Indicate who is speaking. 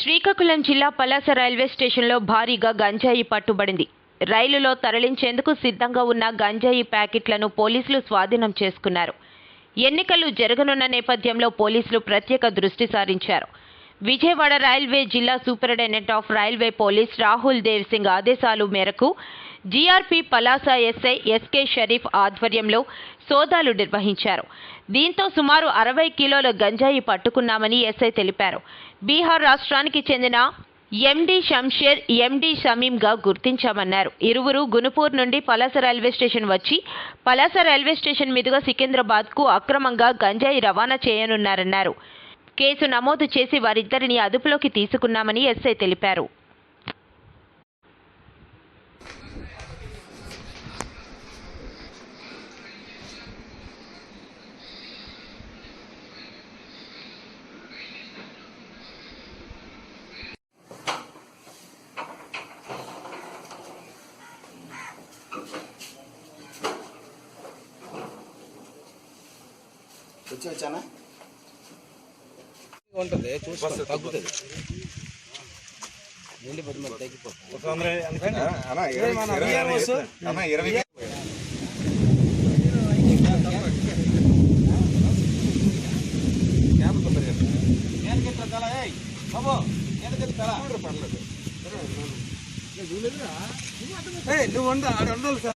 Speaker 1: శ్రీకాకుళం జిల్లా పలాస రైల్వే స్టేషన్లో భారీగా గంజాయి పట్టుబడింది. రైలులో తరలించేందుకు సిద్ధంగా ఉన్న గంజాయి ప్యాకెట్లను పోలీసులు స్వాధీనం చేసుకున్నారు. ఎన్నికలు జరగనున్న నేపథ్యంలో పోలీసులు ప్రత్యేక దృష్టి సారించారు. విజయవాడ రైల్వే జిల్లా superintendent of railway police Rahul Dev Singh ఆదేశాలు మేరకు GRP Palasa SI SK Sharif ఆధ్వర్యంలో సోదాలు నిర్వహించారు. దీంతో సుమారు అరవై కిలోల గంజాయి పట్టుకున్నామని ఎస్ఐ తెలిపారు. బీహార్ రాష్ట్రానికి చెందిన ఎండి షంషేర్ ఎండి షమీంగా గుర్తించామన్నారు. ఇరువురు గునుపూర్ నుండి పలాస రైల్వే స్టేషన్ వచ్చి పలాస రైల్వే స్టేషన్ మీదుగా సికింద్రాబాద్కు అక్రమంగా గంజాయి రవాణా చేయనున్నారన్నారు. కేసు నమోదు చేసి వారిద్దరిని అదుపులోకి తీసుకున్నామని ఎస్ఐ తెలిపారు.
Speaker 2: వచ్చి వచ్చానా
Speaker 3: ఉంటుంది చూసుకో తగ్గుతుంది నీళ్ళు పది మరి తగ్గిపోతుంది
Speaker 2: అన్న ఇరవై
Speaker 3: మన
Speaker 2: ఇరవై
Speaker 3: బియ్యం వస్తు-
Speaker 2: అన్న ఇరవై
Speaker 3: నువ్వు ఉండు ఆడ ఉండాలి సార్